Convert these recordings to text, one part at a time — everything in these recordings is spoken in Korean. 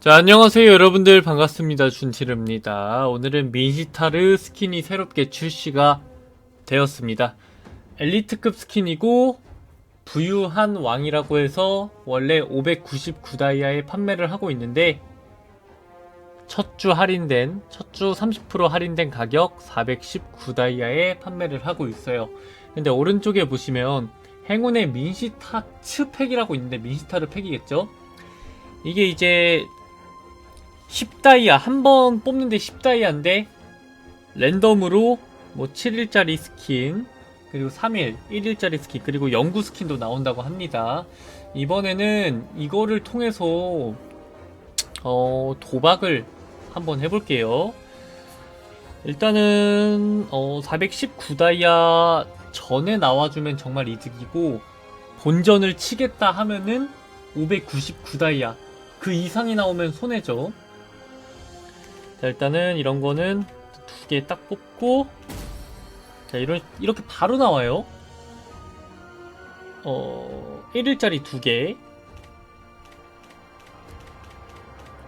자, 안녕하세요 여러분들 반갑습니다. 준치르입니다. 오늘은 민시타르 스킨이 새롭게 출시가 되었습니다. 엘리트급 스킨이고 부유한 왕이라고 해서 원래 599다이아에 판매를 하고 있는데 첫 주 할인된 첫 주 30% 할인된 가격 419다이아에 판매를 하고 있어요. 근데 오른쪽에 보시면 행운의 민시타 츠 팩이라고 있는데 민시타르 팩이겠죠? 이게 이제 10다이아 한 번 뽑는데 10다이아인데 랜덤으로 뭐 7일짜리 스킨 그리고 3일 1일짜리 스킨 그리고 영구 스킨도 나온다고 합니다. 이번에는 이거를 통해서 어 도박을 한번 해볼게요. 일단은 어 419다이아 전에 나와주면 정말 이득이고 본전을 치겠다 하면은 599다이아 그 이상이 나오면 손해죠. 자, 일단은 이런 거는 두 개 딱 뽑고 자, 이런 이렇게 바로 나와요. 어, 1일짜리 두 개.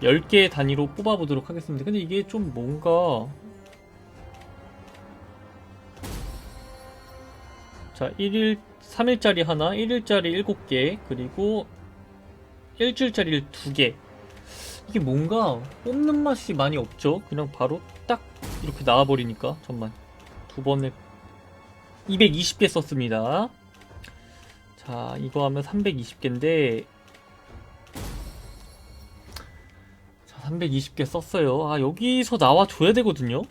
10개 단위로 뽑아 보도록 하겠습니다. 근데 이게 좀 뭔가 자, 1일 3일짜리 하나, 1일짜리 7개, 그리고 일주일짜리를 두 개. 이게 뭔가 뽑는 맛이 많이 없죠? 그냥 바로 딱 이렇게 나와버리니까. 잠만. 두 번에 220개 썼습니다. 자, 이거 하면 320개인데. 자, 320개 썼어요. 아, 여기서 나와줘야 되거든요?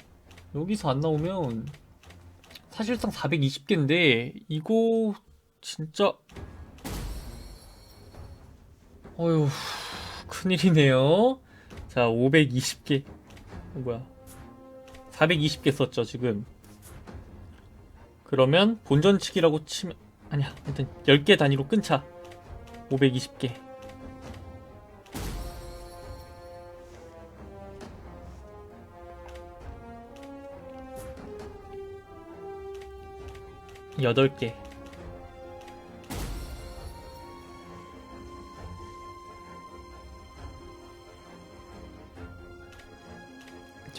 여기서 안 나오면 사실상 420개인데, 이거 진짜 어휴, 큰일이네요. 자, 520개. 어, 뭐야. 420개 썼죠, 지금. 그러면 본전치기라고 치면, 아니야. 일단 10개 단위로 끊자. 520개. 여덟 개.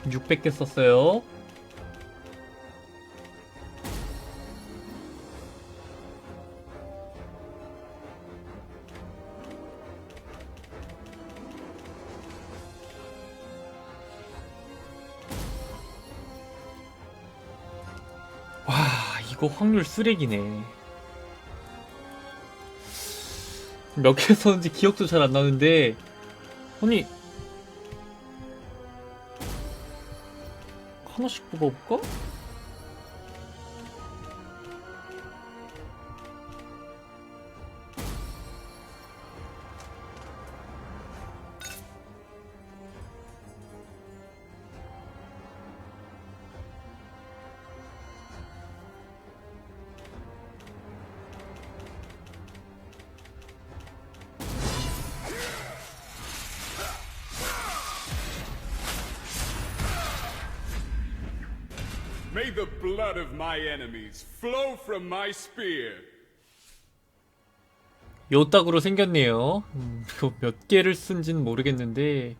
지금 600개 썼어요. 와, 이거 확률 쓰레기네. 몇 개 썼는지 기억도 잘 안 나는데, 아니, 하나씩 뽑아볼까? May the blood of my enemies flow from my spear. 요딱으로 생겼네요. 음, 몇 개를 쓴진 모르겠는데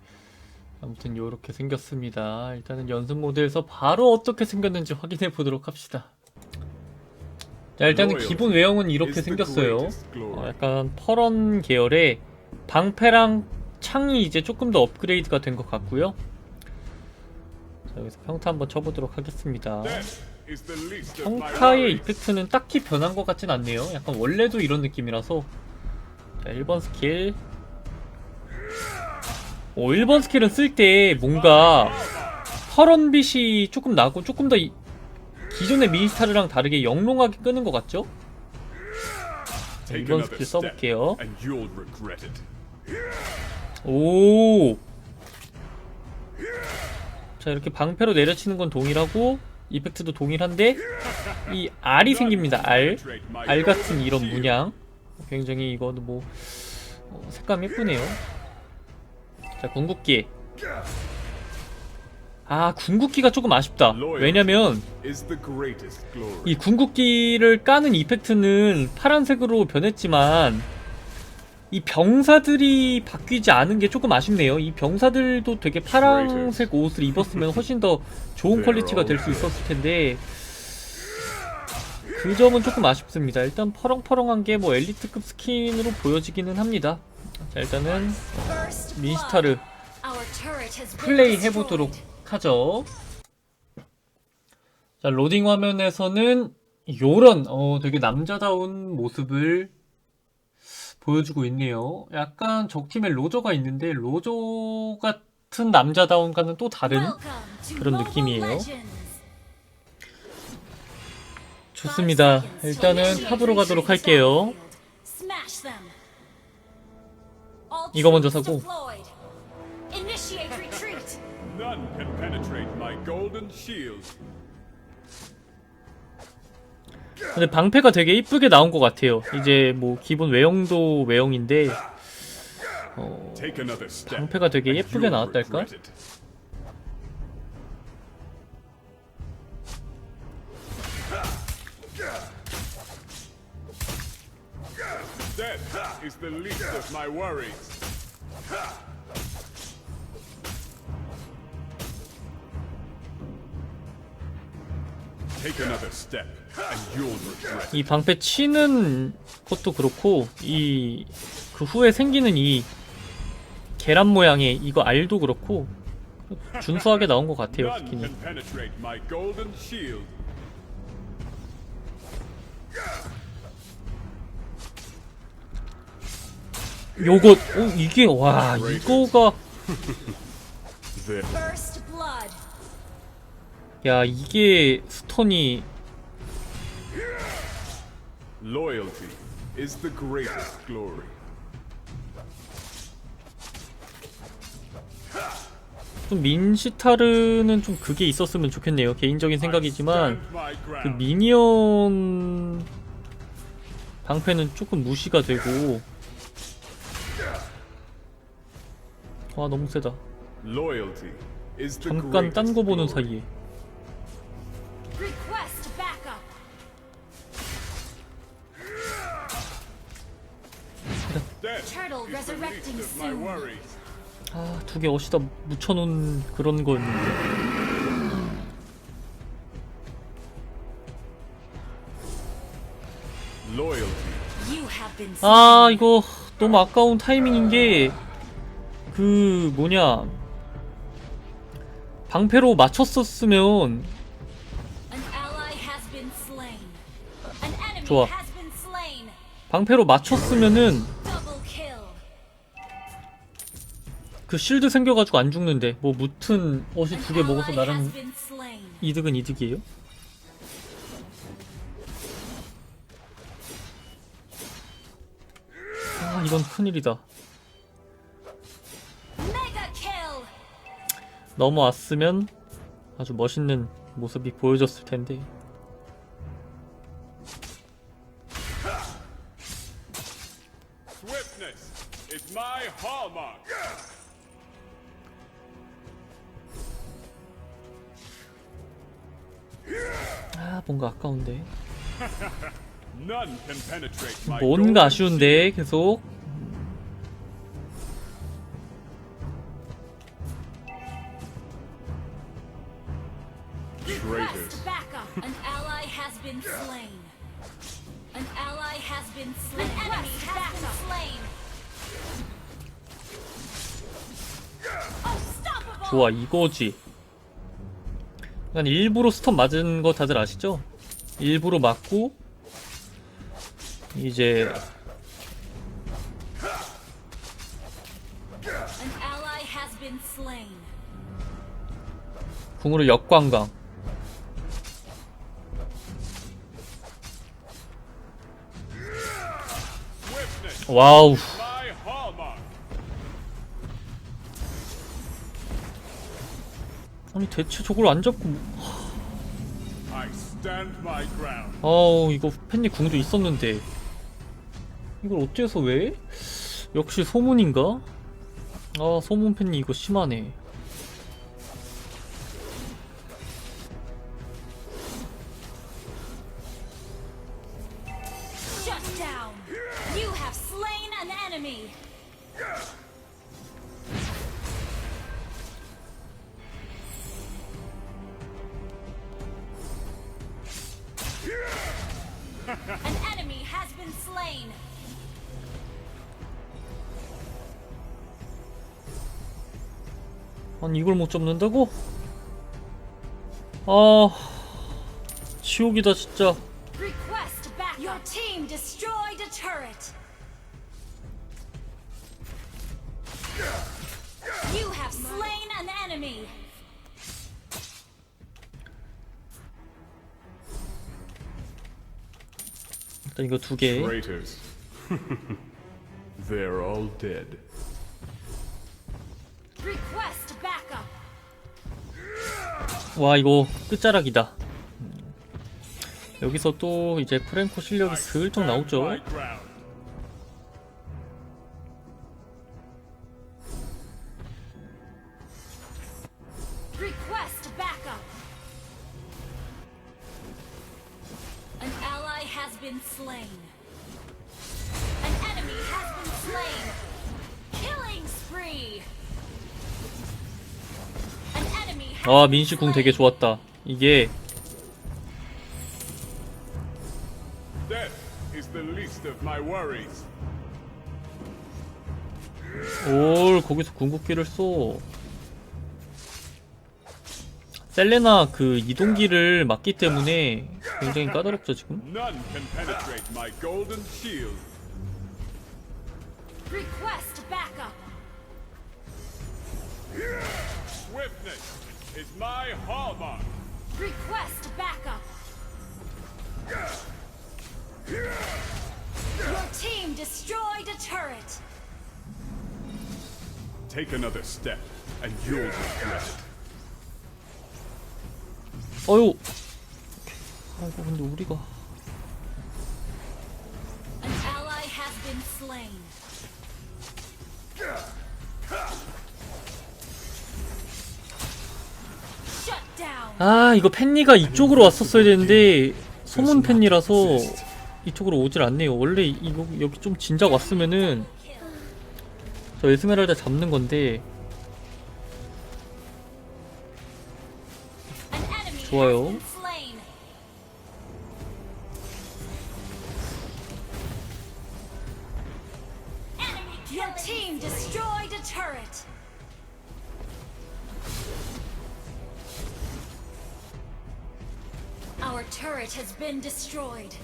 아무튼 요렇게 생겼습니다. 일단은 연습 모드에서 바로 어떻게 생겼는지 확인해 보도록 합시다. 자 일단은 기본 외형은 이렇게 생겼어요. 어, 약간 퍼런 계열의 방패랑 창이 이제 조금 더 업그레이드가 된 것 같고요. 자 여기서 평타 한번 쳐보도록 하겠습니다. 평타의. 이펙트는 딱히 변한 것 같진 않네요. 약간 원래도 이런 느낌이라서. 자, 1번 스킬. 오, 1번 스킬은 쓸 때 뭔가 퍼런빛이 조금 나고 조금 더 이- 기존의 미니스타르랑 다르게 영롱하게 끄는 것 같죠? 자, Take 2번 another 스킬 step, 써볼게요. 오. 자 이렇게 방패로 내려치는 건 동일하고 이펙트도 동일한데 이 알이 생깁니다. 알. 알 같은 이런 문양. 굉장히 이거는 뭐 어, 색감 예쁘네요. 자 궁극기. 아 궁극기가 조금 아쉽다. 왜냐면. 이 궁극기를 까는 이펙트는 파란색으로 변했지만 이 병사들이 바뀌지 않은 게 조금 아쉽네요. 이 병사들도 되게 파란색 옷을 입었으면 훨씬 더 좋은 퀄리티가 될 수 있었을 텐데 그 점은 조금 아쉽습니다. 일단 퍼렁퍼렁한 게 뭐 엘리트급 스킨으로 보여지기는 합니다. 자 일단은 민스타르 플레이 해보도록 하죠. 자 로딩 화면에서는 요런 어 되게 남자다운 모습을 보여주고 있네요. 약간 적팀에 로저가 있는데 로저 같은 남자다움과는 또 다른 그런 느낌이에요. 좋습니다. 일단은 탑으로 가도록 할게요. 이거 먼저 사고. None can penetrate my golden shield. 근데 방패가 되게 이쁘게 나온 것 같아요. 이제 뭐 기본 외형도 외형인데 어. 방패가 되게 예쁘게 나왔달까? 이 방패 치는 것도 그렇고 이 그 후에 생기는 이 계란 모양의 이거 알도 그렇고 준수하게 나온 것 같아요 스킨이. 요것 어, 이게 와 이거가. 야 이게 스톤이 Loyalty is the greatest glory. 좀 민시타르는 좀 그게 있었으면 좋겠네요 개인적인 생각이지만 그. 미니언 방패는 조금 무시가 되고 와 너무 세다 잠깐 딴 거 보는. 사이에 아 두 개 어시다 묻혀놓은 그런 거였는데 아 이거 너무 아까운 타이밍인 게 그 뭐냐 방패로 맞췄었으면 좋아. 방패로 맞췄으면은 그 실드 생겨가지고 안 죽는데 뭐 무튼 어시 An 두개 먹어서 나름. 이득은 이득이에요? 아 이건 큰일이다. 넘어왔으면 아주 멋있는 모습이 보여졌을 텐데 아 뭔가 아까운데 None can penetrate my 뭔가 아쉬운데 계속 Traitors. Request backup. An ally has been slain. An ally has been slain. An enemy has been slain. Unstoppable. 좋아 이거지 약간 일부러 스턴 맞은 거 다들 아시죠? 일부러 맞고 이제. 궁으로 역광강 와우 아니 대체 저걸 안 잡고 ground. 아우 이거 팬니 궁도 있었는데 이걸 어째서 왜? 역시 소문인가? 아 소문 팬니 이거 심하네 아니 이걸 못 잡는다고? 아 지옥이다 진짜 Request back. Your team destroyed a turret. You have slain an enemy. 일단 이거 두개 Traitors. They're all dead. Request. 와 이거 끝자락이다 음. 여기서 또 이제 프랭코 실력이 슬쩍 나오죠 spree. 아 been 민시궁 되게. 좋았다. 이게. 올 거기서 궁극기를 쏘. 셀레나 그 이동기를 막기 때문에 굉장히 까다롭죠 지금 None can penetrate my golden shield. Request backup. Swiftness is my hallmark. Request backup. Your team destroyed a turret. Take another step, and you'll regret it. 어휴 아이고 근데 우리가 An ally has been slain. 아 이거 팬니가 이쪽으로 왔었어야 되는데 소문 팬니라서 이쪽으로 오질 않네요 원래 이거 여기 좀 진작 왔으면은. 저 에스메랄다 잡는 건데 좋아요. Your team destroyed a turret. Turret has been destroyed.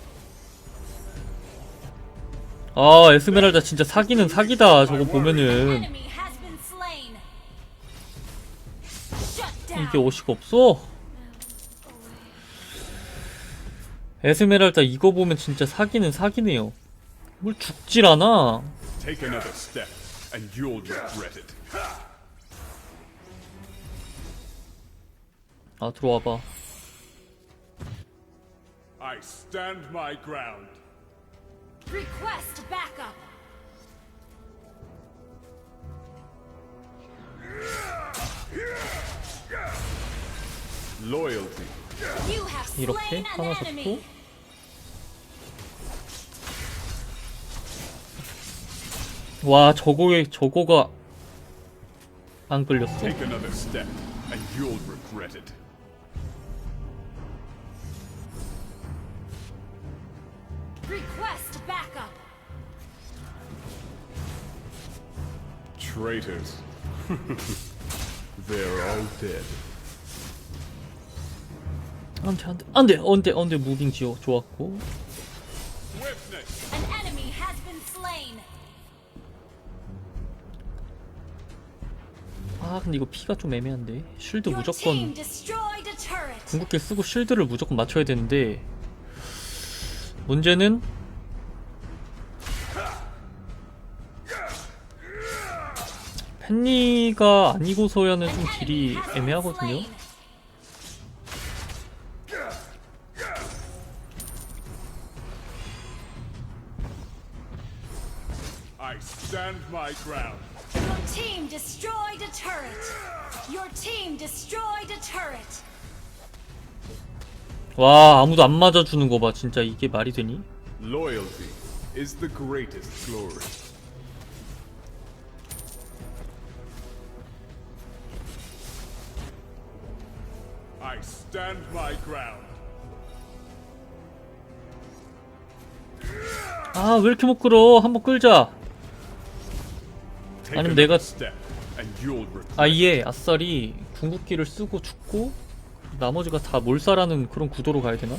아 에스메랄다 진짜 사기는 사기다 저거 보면은 enemy has been slain. Shut down. 이게 옷이가 없어 에스메랄다 이거 보면 진짜 사기는 사기네요 뭘 죽질 않아 Take another step, and you'll regret it. 아 들어와봐 I stand my ground. Request backup. Loyalty. You have 이렇게 slain an 하나 enemy. 잡고 와 저거에 저거가 안 끌렸어 Take another step, and you'll regret it. Request backup. Traitors. They're all dead. 안돼 안돼 안돼 안돼 안돼 무빙 지어 좋았고. An enemy has been slain. 아 근데 이거 피가 좀 애매한데 쉴드 Your team 무조건 destroyed a turret. 궁극기 쓰고 쉴드를 무조건 맞춰야 되는데 문제는 팬니가 아니고서야는 좀 딜이 애매하거든요 stand my ground. Your team destroyed a turret. Your team destroyed a turret. 와 아무도 안 맞아주는 거 봐 진짜 이게 말이 되니? Loyalty is the greatest glory. I stand my ground. 아 왜 이렇게 못 끌어 한번 끌자 아니면 내가- step, and you'll regret. 아예 아싸리 궁극기를 쓰고 죽고 나머지가 다 몰살하는 그런 구도로 가야 되나?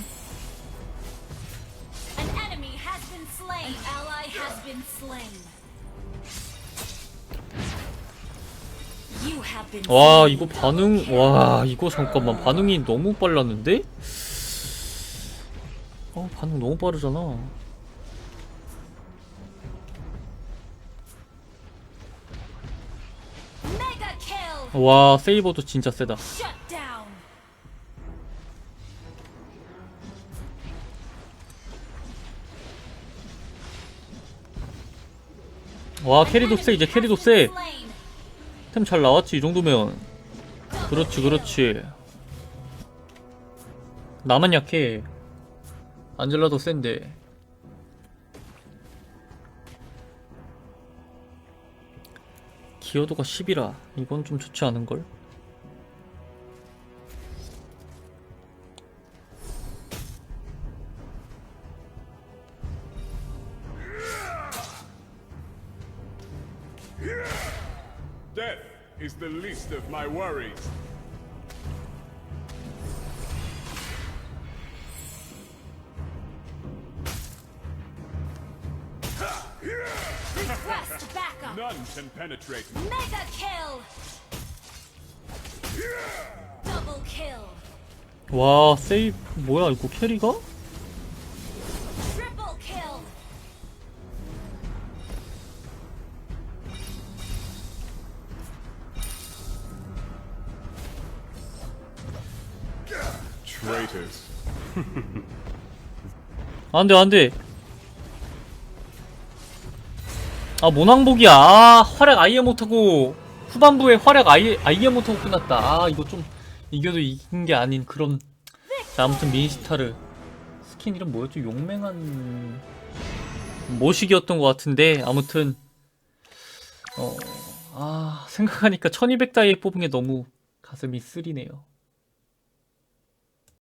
와. 이거 반응 와 이거 잠깐만 반응이 너무 빨랐는데? 어 반응 너무 빠르잖아. 와 세이버도 진짜 세다 와 캐리도 세 이제 캐리도 세. Slain. 템잘 나왔지 이 정도면. 그렇지 그렇지. 나만 약해. 안젤라도 센데. 기어도가 10이라. 이건 좀 좋지 않은걸? is the least of my worries. Request backup. None can penetrate me. Mega kill. Double kill. 와 세이 뭐야 이거 캐리가? Traitors. 안돼 안돼. 아 모낭복이야. 아 활약 아예 못하고 후반부에 활약 아예 아예 못하고 끝났다. 아 이거 좀 이겨도 이긴 게 아닌 그런. 자 아무튼 미니스타르 스킨 이름 뭐였죠 용맹한 모식이었던 것 같은데 아무튼. 어 아 생각하니까 1200 다이에 뽑은 게 너무 가슴이 쓰리네요